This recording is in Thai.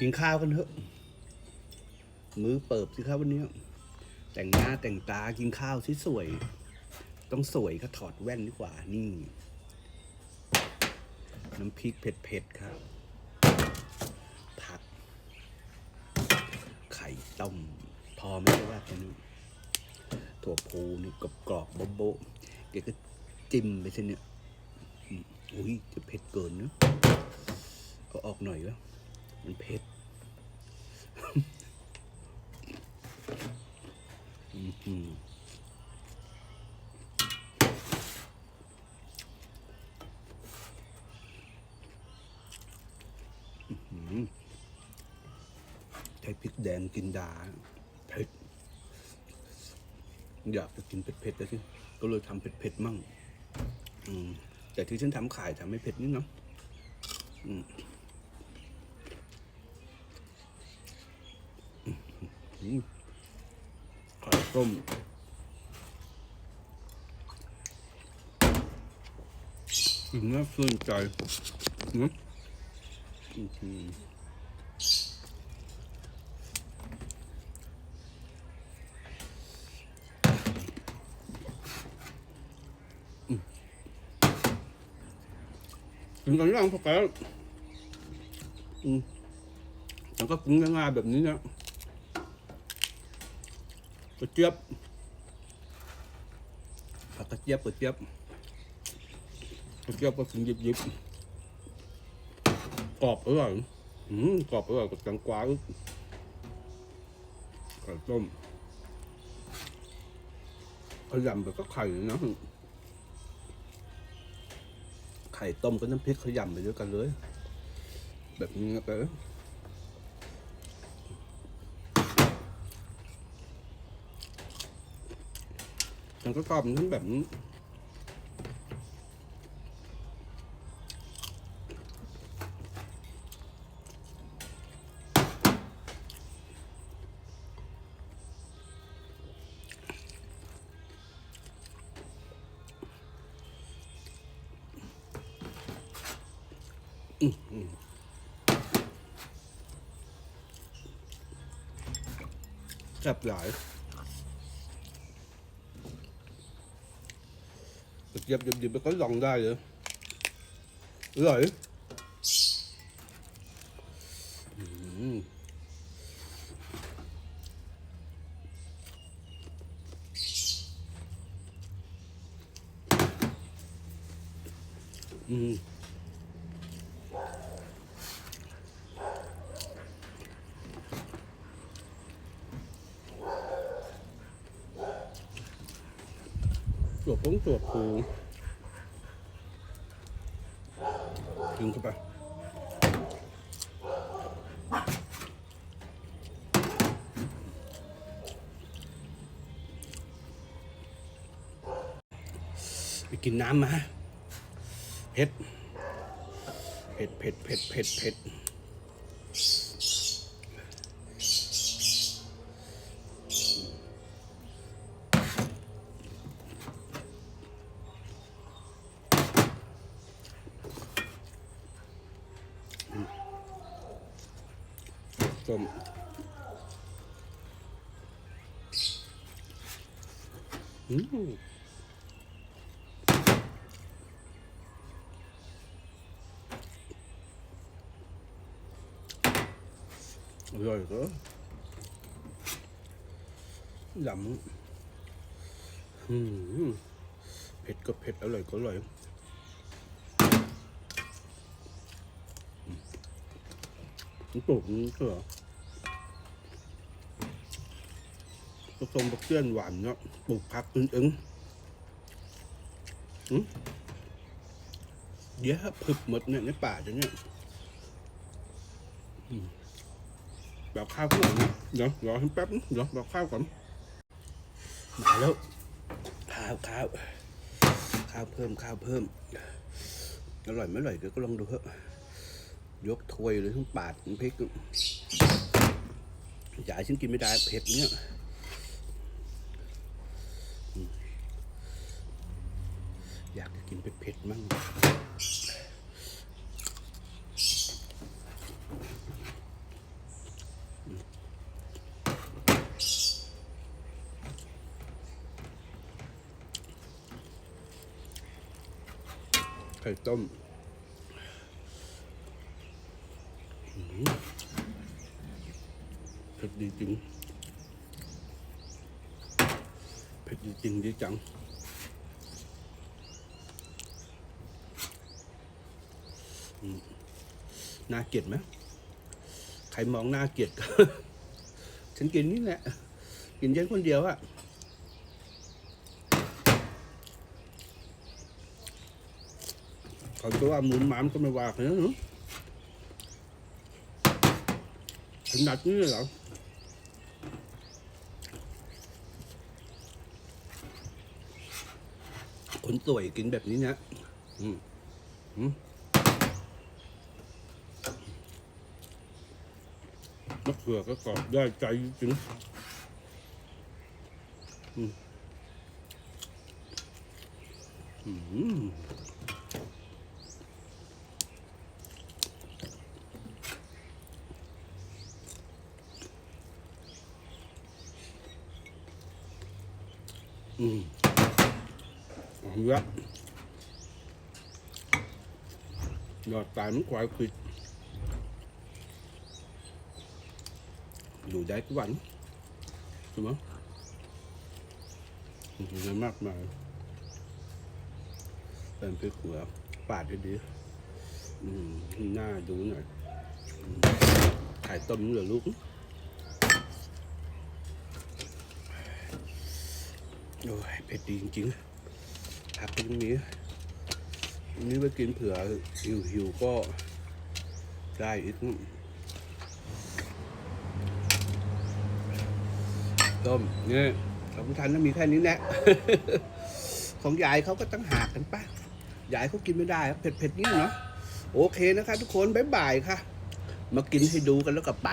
กินข้าวกันเถอะ มือเปิบสิครับวันนี้ แต่งหน้าแต่งตากินข้าวสิสวยต้องสวยก็ถอดแว่นดีกว่า นี่ น้ำพริกเผ็ดๆครับ ผัก ไข่ต้ม พอไม่ว่าตัวนี้ ถั่วพูนี่กรอบกรอบๆโบ๊ะๆเดี๋ยวก็จิ้มไปสิเนี่ยอุ้ยจะเผ็ดเกินเนอะเอาออกหน่อยวะ มันเผ็ดอือหือใช้พริกแดงกินดาเผ็ดอยากจะกินเผ็ดๆแต่สิก็เลยทำเผ็ดๆมั่งแต่ที่ฉันทำขายทำไม่เผ็ดนี่เนาะอืม อืมไข่ต้มกินน่าชื่นใจอืมอื้อหือกินกันยังพอแกอืมแล้วก็กินง่ายๆแบบนี้นะ กระเจี๊ยบผักกระเจี๊ยบกระเจี๊ยบกระเจี๊ยบก็กินยิบๆกรอบอร่อยอืมกรอบอร่อยกับแตงกวาไข่ต้มขยำแบบก็ไข่นะไข่ต้มกับน้ำพริกขยำไปด้วยกันเลย แบบนี้นะเต้ มันก็กรอบทั้งแบบนี้แซ่บหลาย กระเจี๊ยบหยิบๆไปก็ลองได้เลยอร่อยอืม อืมตัวปงตัวปูกินเข้าไปไปกินน้ำมาเผ็ดเผ็ดเผ็ดเผ็ดเผ็ดเผ็ด ต้มอืมอร่อยก็ยำอืมเผ็ดก็เผ็ด อร่อยก็อร่อยอืมมันปลูกนี่ก็เหรอ ผสมบักเตี้ยนหวานเนาะปลูกผักอึ้งอึ้งๆอืมเดี๋ยวผึบหมดเนี่ยในป่าจะเนี่ยแบบข้าวก่อนนะเดี๋ยวรอให้แป๊บเดี๋ยวแบบข้าวก่อน มาแล้ว ข้าวข้าวข้าวเพิ่มข้าวเพิ่ม อร่อยไม่อร่อยเดี๋ยวก็ลองดูเถอะยกถ้วยเลยทั้งปาดทั้งพริกจ่ายฉันกินไม่ได้เผ็ดเนี่ย เผ็ดมั่งไข่ต้มเผ็ดดีจริงเผ็ดดีจริงดีจัง น่าเกลียดไหมใครมองน่าเกลียดก็ฉันกินนี่แหละ กินฉันคนเดียวอะเขาตัวว่าหมุนหมามก็ไม่ว่ากันนะเนอะขนาดนี้เหรอคนสวยกินแบบนี้นะอืมอืม มะเขือก็กรอบได้ใจจริงอืมอืมอืมเอาละยอดตายมันควายควิด อยู่ได้ทุกวันใช่ไหมอยู่ได้มากมายเป็นพริกหัวปาดดีๆหน้าดูหน่อยถ่ายต้มเหรอลูกโอ้ยเผ็ดดีจริงๆพักตรงนี้อันนี้ไปกินเผื่อหิวหิวๆก็ได้อีก ต้มเนี่ยของทันก็มีแค่นี้แหละ ของยายเขาก็ต้องหากันป่ะยายเขากินไม่ได้เผ็ดเผ็ดนี่เนาะโอเคนะคะ ทุกคนบ๊ายบายค่ะ มากินให้ดูกันแล้วก็ไป